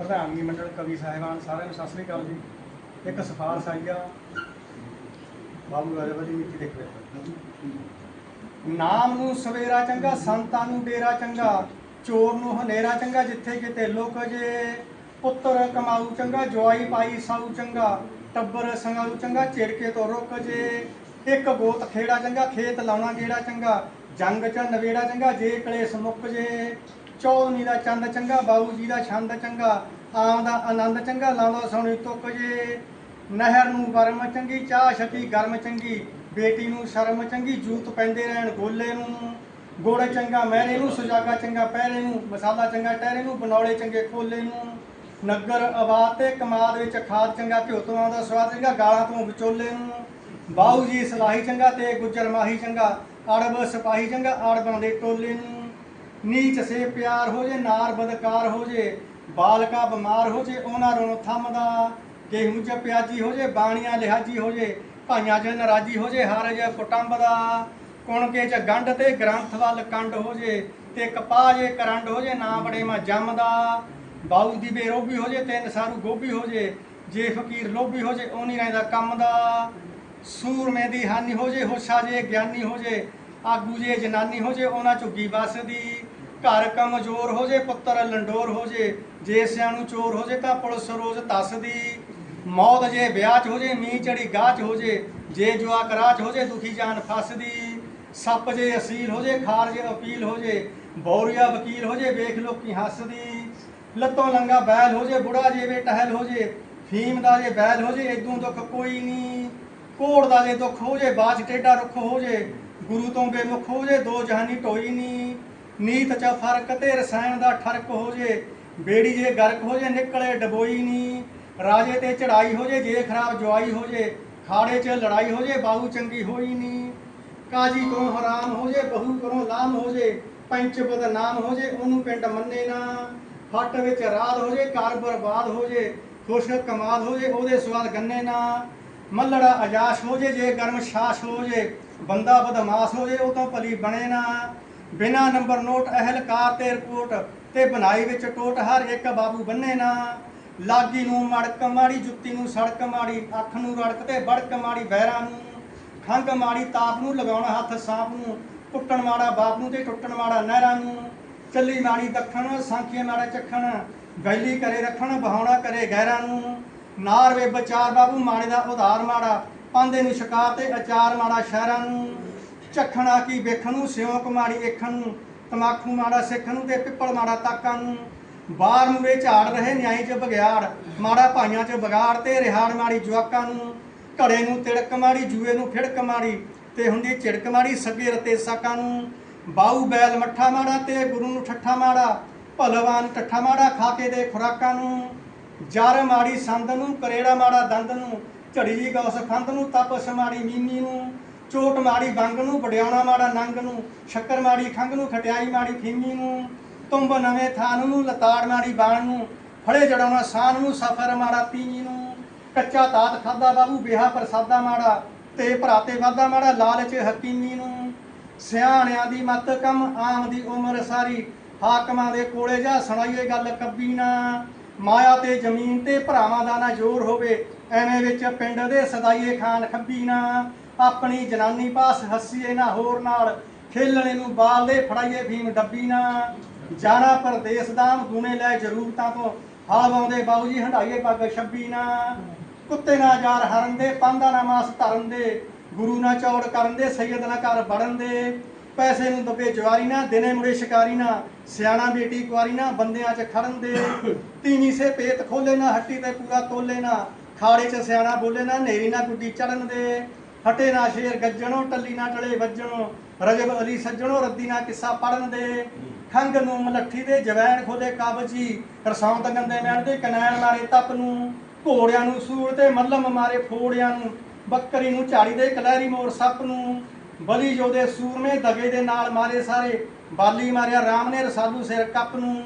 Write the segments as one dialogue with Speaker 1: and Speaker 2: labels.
Speaker 1: ਪ੍ਰਧਾਨਗੀ ਮੰਡਲ ਕਵੀ ਸਾਹਿਬਾਨ, ਸਾਰਿਆਂ ਨੂੰ ਸਤਿ ਸ੍ਰੀ ਅਕਾਲ ਜੀ। ਇੱਕ ਸਿਫਾਰਿਸ਼ ਆਈ ਆ। ਬਾਬੂ ਰਾਜਾ ਦੀ ਨੀਤੀ ਦੇਖ ਨਾਮ ਨੂੰ ਸਵੇਰਾ ਚੰਗਾ, ਸੰਤਾਂ ਨੂੰ ਡੇਰਾ ਚੰਗਾ, ਚੋਰ ਨੂੰ ਹਨੇਰਾ ਚੰਗਾ, ਜਿੱਥੇ ਕਿਤੇ ਲੁਕ ਜੇ। ਪੁੱਤਰ ਕਮਾਊ ਚੰਗਾ, ਜਵਾਈ ਪਾਈ ਸਾਊ ਚੰਗਾ, ਟੱਬਰ ਸੰਗਾਊ ਚੰਗਾ ਚਿੜਕੇ ਤੋਂ ਰੁਕ ਜੇ। ਇੱਕ ਗੋਤ ਖੇੜਾ ਚੰਗਾ, ਖੇਤ ਲਾਉਣਾ ਗੇੜਾ ਚੰਗਾ, ਜੰਗ ਚ ਨਵੇੜਾ ਚੰਗਾ, ਜੇ ਕਲੇਸ਼ ਮੁੱਕ ਜੇ। ਚੌਦਵੀਂ ਦਾ ਚੰਦ ਚੰਗਾ, ਬਾਊ ਜੀ ਦਾ ਛੰਦ ਚੰਗਾ, ਆਮ ਦਾ ਆਨੰਦ ਚੰਗਾ, ਲਾਉਂਦਾ ਸੋਣੀ ਤੁੱਕ ਜੇ। ਨਹਿਰ ਨੂੰ ਗਰਮ ਚੰਗੀ, ਚਾਹ ਛਕੀ ਗਰਮ ਚੰਗੀ, ਬੇਟੀ ਨੂੰ ਸ਼ਰਮ ਚੰਗੀ, ਜੂਤ ਪੈਂਦੇ ਰਹਿਣ ਗੋਲੇ ਨੂੰ। ਗੋੜੇ ਚੰਗਾ ਮਹਿਰੇ ਨੂੰ ਸੁਜਾਗਾ ਚੰਗਾ ਪਹਿਰੇ ਨੂੰ, ਮਸਾਲਾ ਚੰਗਾ ਟਹਿਰੇ ਨੂੰ, ਬਨੌਲੇ ਚੰਗੇ ਖੋਲੇ ਨੂੰ। ਨਗਰ ਆਬਾਦ ਤੇ ਕਮਾਦ ਵਿੱਚ ਖਾਦ ਚੰਗਾ, ਘਿਓ ਤੋਂ ਆਉਂਦਾ ਸਵਾਦ ਚੰਗਾ, ਗਾਲਾਂ ਤੋਂ ਵਿਚੋਲੇ ਨੂੰ। ਬਾਹੂ ਜੀ ਸਲਾਹੀ ਚੰਗਾ ਤੇ ਗੁੱਜਰ ਮਾਹੀ ਚੰਗਾ, ਅੜਬ ਸਿਪਾਹੀ ਚੰਗਾ, ਅੜਬਾਂ ਦੇ ਟੋਲੇ ਨੂੰ। ਨੀਚ ਸੇ ਪਿਆਰ ਹੋ ਜੇ ਨਾਰ ਬਦਕਾਰ ਹੋ ਜੇ ਬਾਲਕਾ ਬਿਮਾਰ ਹੋ ਜੇ ਉਹਨਾਂ ਨੂੰ ਥੰਮਦਾ ਗੇਹੂੰ ਚ ਪਿਆਜੀ ਹੋ ਜੇ ਬਾਣੀਆਂ ਲਿਹਾਜੀ ਹੋ ਜੇ ਭਾਈਆਂ ਚ ਨਰਾਜੀ ਹੋ ਜੇ ਹਰ ਜੇ ਕੁਟੰਬ ਦਾ ਕੁਣਕੇ ਚ ਗੰਢ ਤੇ ਗ੍ਰੰਥ ਵੱਲ ਕੰਡ ਹੋ ਜੇ ਤੇ ਕਪਾਹ ਜੇ ਕਰੰਡ ਹੋ ਜੇ ਨਾ ਬੜੇ ਮਾ ਜੰਮਦਾ ਬਾਊ ਦੀ ਬੇਰੋਬੀ ਹੋ ਜੇ ਤੇ ਨਸਾਰੂ ਗੋਭੀ ਹੋ ਜੇ ਜੇ ਫਕੀਰ ਲੋਭੀ ਹੋ ਜੇ ਉਹ ਨਹੀਂ ਰਹਿੰਦਾ ਕੰਮ ਦਾ ਸੂਰਮੇ ਦੀ ਹਾਨੀ ਹੋ ਜੇ ਹੋਸ਼ਾ ਜੇ ਗਿਆਨੀ ਹੋ ਜੇ ਆਗੂ ਜੇ ਜਨਾਨੀ ਹੋ ਜੇ ਉਹਨਾਂ ਝੁੱਗੀ ਵੱਸਦੀ ਘਰ ਕਮਜ਼ੋਰ ਹੋ ਜੇ ਪੁੱਤਰ ਲੰਡੋਰ ਹੋ ਜੇ ਜੇ ਸਿਆਣੂ ਚੋਰ ਹੋ ਜੇ ਤਾਂ ਪੁਲਿਸ ਰੋਜ਼ ਤਸਦੀ ਮੌਤ ਜੇ ਵਿਆਹ ਚ ਹੋ ਜੇ ਮੀਂਹ ਚੜੀ ਗਾਹ ਚ ਹੋ ਜੇ ਜੇ ਜੁਆ ਕਰਾਚ ਹੋ ਜੇ ਦੁਖੀ ਜਾਨ ਫਸਦੀ ਸੱਪ ਜੇ ਅਸੀਲ ਹੋ ਜੇ ਖਾਰ ਜੇ ਅਪੀਲ ਹੋ ਜੇ ਬੌਰੀਆ ਵਕੀਲ ਹੋ ਜੇ ਵੇਖ ਲੋਕੀ ਹੱਸਦੀ ਲੱਤੋਂ ਲੰਗਾ ਬੈਲ ਹੋ ਜੇ ਬੁੜਾ ਜੇ ਵੇ ਟਹਿਲ ਹੋ ਜੇ ਫੀਮ ਦਾ ਜੇ ਬੈਲ ਹੋ ਜੇ ਇਦੋਂ ਦੁੱਖ ਕੋਈ ਨਹੀਂ ਕੋੜ ਦਾ ਜੇ ਦੁੱਖ ਹੋ ਜੇ ਬਾਜ ਟੇਡਾ ਰੁੱਖ ਹੋ ਜੇ ਗੁਰੂ ਤੋਂ ਬੇਮੁਖ ਹੋ ਜੇ ਦੋ ਜਹਾਨੀ ਢੋਈ ਨਹੀਂ ਨੀਤ ਚ ਫ਼ਰਕ ਤੇ ਰਸਾਇਣ ਦਾ ਠਰਕ ਹੋ ਜੇ ਬੇੜੀ ਜੇ ਗਰਕ ਹੋ ਜੇ ਨਿਕਲੇ ਡਬੋਈ ਨਹੀਂ ਰਾਜੇ ਤੇ ਚੜਾਈ ਹੋ ਜੇ ਜੇ ਖਰਾਬ ਜਵਾਈ ਹੋ ਜੇ ਖਾੜੇ 'ਚ ਲੜਾਈ ਹੋ ਜੇ ਬਾਹੂ ਚੰਗੀ ਹੋਈ ਨਹੀਂ ਕਾਜੀ ਤੋਂ ਹਰਾਮ ਹੋ ਜੇ ਬਹੂ ਕਰੋ ਲਾਮ ਹੋ ਜੇ ਪੰਚ ਬਦਨਾਮ ਹੋ ਜੇ ਉਹਨੂੰ ਪਿੰਡ ਮੰਨੇ ਨਾ ਫੱਟ ਵਿੱਚ ਰਾਤ ਹੋ ਜੇ ਘਰ ਬਰਬਾਦ ਹੋ ਜੇ ਖੁਸ਼ ਕਮਾਲ ਹੋ ਜੇ ਉਹਦੇ ਸਵਾਦ ਗੰਨੇ ਨਾ ਮੱਲੜਾ ਅਜਾਸ਼ ਹੋ ਜੇ ਜੇ ਗਰਮ ਸ਼ਾਸ ਹੋ ਜੇ ਬੰਦਾ ਬਦਮਾਸ਼ ਹੋ ਜੇ ਉਹ ਤੋਂ ਭਲੀ ਬਣੇ ਨਾ ਬਿਨਾ ਨੰਬਰ ਨੋਟ, ਅਹਲਕਾਰ ਤੇ ਰਿਪੋਰਟ ਤੇ ਬਣਾਈ ਵਿੱਚ ਟੋਟ, ਹਰ ਇੱਕ ਬਾਬੂ ਬੰਨੇ ਨਾ। ਲਾਗੀ ਨੂੰ ਮੜਕ ਮਾੜੀ, ਜੁੱਤੀ ਨੂੰ ਸੜਕ ਮਾੜੀ, ਅੱਖ ਨੂੰ ਰੜਕ ਤੇ ਬੜਕ ਮਾੜੀ ਬਹਿਰਾਂ ਨੂੰ ਖੰਗ ਮਾੜੀ, ਤਾਪ ਨੂੰ ਲਗਾਉਣਾ, ਹੱਥ ਸਾਪ ਨੂੰ ਟੁੱਟਣ ਮਾੜਾ, ਬਾਪ ਨੂੰ ਤੇ ਟੁੱਟਣ ਮਾੜਾ, ਨਹਿਰਾਂ ਨੂੰ ਚੱਲੀ ਮਾੜੀ, ਦੱਖਣ ਸਾਂਖੀਏ ਮਾੜਾ ਚੱਖਣ ਗੈਲੀ ਕਰੇ ਰੱਖਣ, ਬਹਾਉਣਾ ਕਰੇ ਗਹਿਰਾਂ ਨੂੰ। ਨਾਰ ਵੇ ਬਚਾਰ ਬਾਬੂ ਮਾੜੇ ਦਾ ਉਧਾਰ ਮਾੜਾ, ਪਾਂਦੇ ਨੂੰ ਸ਼ਿਕਾਰ ਤੇ ਅਚਾਰ ਮਾੜਾ, ਸ਼ਹਿਰਾਂ ਨੂੰ ਚੱਖਣਾ ਕੀ ਵੇਖਣ ਨੂੰ ਸਿਉਂਕ ਮਾੜੀ ਏਖਣ ਨੂੰ ਤਮਾਕੂ ਮਾੜਾ ਸਿੱਖਣ ਨੂੰ ਤੇ ਪਿੱਪਲ ਮਾੜਾ ਤਾਕਾਂ ਨੂੰ। ਬਾਹਰ ਮੂਰੇ ਝਾੜ ਰਹੇ ਨਿਆਈ ਚ ਬਗਿਆੜ ਮਾੜਾ ਭਾਈਆਂ ਚ ਬਗਾੜ ਤੇ ਰਿਹਾੜ ਮਾੜੀ ਜਵਾਕਾਂ ਨੂੰ। ਘੜੇ ਨੂੰ ਤਿੜਕ ਮਾੜੀ, ਜੂਏ ਨੂੰ ਫਿੜਕ ਮਾੜੀ, ਤੇ ਹੁੰਦੀ ਝਿੜਕ ਮਾੜੀ ਸੱਗੇ ਰਤੇ ਸਾਕਾਂ ਨੂੰ। ਬਾਊ ਬੈਲ ਮੱਠਾ ਮਾੜਾ ਤੇ ਗੁਰੂ ਨੂੰ ਠੱਠਾ ਮਾੜਾ, ਭਲਵਾਨ ਠੱਠਾ ਮਾੜਾ ਖਾ ਕੇ ਦੇ ਖੁਰਾਕਾਂ ਨੂੰ। ਜਰ ਮਾੜੀ ਸੰਦ ਨੂੰ, ਕਰੇੜਾ ਮਾੜਾ ਦੰਦ ਨੂੰ, ਝੜੀ ਜੀ ਗੌਸ ਖੰਦ ਨੂੰ, ਤਪਸ ਮਾੜੀ ਮੀਮੀ ਨੂੰ। ਚੋਟ ਮਾੜੀ ਬੰਗ ਨੂੰ, ਵਡਿਆਉਣਾ ਮਾੜਾ ਨੰਗ ਨੂੰ, ਸ਼ੱਕਰ ਮਾੜੀ ਖੰਗ ਨੂੰ, ਖਟਿਆਈ ਮਾੜੀ ਫੀਮੀ ਨੂੰ, ਤੁੰਬ ਨਵੇਂ ਥਾਨ ਨੂੰ, ਲਤਾੜ ਮਾੜੀ ਬਾਣ ਨੂੰ, ਫੜੇ ਜੜਾਉਣਾ ਸਾਨ ਨੂੰ, ਸਫਰ ਮਾੜਾ ਤੀਨੀ ਨੂੰ, ਕੱਚਾ ਤਾਤ ਖਾਦਾ ਬਾਬੂ ਬਿਹਾ ਪ੍ਰਸਾਦਾ ਮਾੜਾ, ਤੇ ਭਰਾਤੇ ਵਾਦਾ ਮਾੜਾ, ਲਾਲਚ ਹਕੀਮੀ ਨੂੰ, ਸਿਆਣਿਆਂ ਦੀ ਮਤ ਕਮ, ਆਮ ਦੀ ਉਮਰ ਸਾਰੀ, ਹਾਕਮਾਂ ਦੇ ਕੋਲੇ ਜਾ, ਸੁਣਾਈਏ ਗੱਲ ਕੱਬੀ ਨਾ, ਮਾਇਆ ਤੇ ਜ਼ਮੀਨ ਤੇ ਭਰਾਵਾਂ ਦਾ ਨਾ ਜ਼ੋਰ ਹੋਵੇ, ਐਵੇਂ ਵਿੱਚ ਪਿੰਡ ਦੇ ਸਦਾਈਏ ਖਾਨ ਖੱਬੀ ਨਾ ਆਪਣੀ ਜਨਾਨੀ ਪਾਸ ਹੱਸੀਏ ਨਾ ਹੋਰ ਨਾਲ ਖੇਲਣੇ ਨੂੰ ਬਾਲ ਦੇ ਫੜਾਈਏ ਭੀਮ ਡੱਬੀ ਨਾ ਜਾਣਾ ਪਰਦੇਸ ਦਾਮ ਦੂਣੇ ਲੈ ਜ਼ਰੂਰਤਾਂ ਤੋਂ। ਹਾਲ ਆਉਂਦੇ, ਬਾਊ ਜੀ ਹੰਡਾਈਏ ਪੱਗ ਛੱਬੀ ਨਾ ਕੁੱਤੇ ਨਾ ਯਾਰ ਹਰਨ ਦੇ, ਪਾਂਦਾ ਨਾ ਮਾਸ ਧਰਨ ਦੇ। ਗੁਰੂ ਨਾ ਚੌੜ ਕਰਨ ਦੇ ਸੈਯਦ ਨਾ ਘਰ ਬੜਨ ਦੇ। ਪੈਸੇ ਨੂੰ ਦੱਬੇ ਜਵਾਰੀ ਨਾ ਦਿਨੇ ਮੁੜੇ ਸ਼ਿਕਾਰੀ ਨਾ ਸਿਆਣਾ ਬੇਟੀ ਕੁਆਰੀ ਨਾ ਬੰਦਿਆਂ 'ਚ ਖੜਨ ਦੇ। ਤੀਵੀਂ ਸੇ ਪੇਤ ਖੋਲੇ ਨਾ, ਹੱਟੀ ਤੇ ਪੂਰਾ ਤੋਲੇ ਨਾ। ਖਾੜੇ 'ਚ ਸਿਆਣਾ ਬੋਲੇ ਨਾ ਨੇਰੀ ਨਾ ਗੁੱਡੀ ਚੜਨ ਦੇ। ਹਟੇ ਨਾ ਸ਼ੇਰ ਗੱਜਣੋ, ਟੱਲੀ ਨਾ ਟਲੇ ਵੱਜਣੋ, ਰਜਬ ਅਲੀ ਸੱਜਣੋ, ਰੱਦੀ ਨਾ ਕਿੱਸਾ ਪੜਨ ਦੇ। ਖੰਗ ਨੂੰ ਮਲੱਠੀ ਦੇ ਜਵੈਣ ਖੋਲੇ ਕਾਬਜੀ ਰਸੌਂਤ ਗੰਦੇ ਮੈਣ ਦੇ ਕਨੈਣ ਮਾਰੇ ਤਪ ਨੂੰ। ਘੋੜਿਆਂ ਨੂੰ ਸੂਲ ਤੇ ਮੱਲਮ ਮਾਰੇ ਫੋੜਿਆਂ ਨੂੰ, ਬੱਕਰੀ ਨੂੰ ਝਾੜੀ ਦੇ ਕਲਹਿਰੀ ਮੋਰ ਸੱਪ ਨੂੰ। ਬਲੀ ਜੋਦੇ ਸੂਰਮੇ ਦਗੇ ਦੇ ਨਾਲ ਮਾਰੇ ਸਾਰੇ, ਬਾਲੀ ਮਾਰਿਆ ਰਾਮ ਨੇ ਰਸਾਲੂ ਸਿਰ ਕੱਪ ਨੂੰ।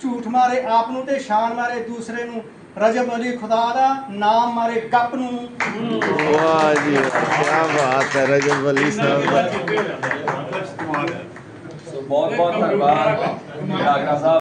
Speaker 1: ਝੂਠ ਮਾਰੇ ਆਪ ਨੂੰ ਤੇ ਸ਼ਾਨ ਮਾਰੇ ਦੂਸਰੇ ਨੂੰ। ਰਜਬ ਅਲੀ ਖੁਦਾ ਦਾ ਨਾਮ ਮਾਰੇ ਗੱਪ ਨੂੰ।
Speaker 2: ਵਾਹ ਜੀ ਕੀ ਬਾਤ ਹੈ ਰਜਬ ਅਲੀ ਸਾਹਿਬ
Speaker 3: ਬਹੁਤ ਬਹੁਤ ਧੰਨਵਾਦ ਡਾਕਟਰ ਸਾਹਿਬ।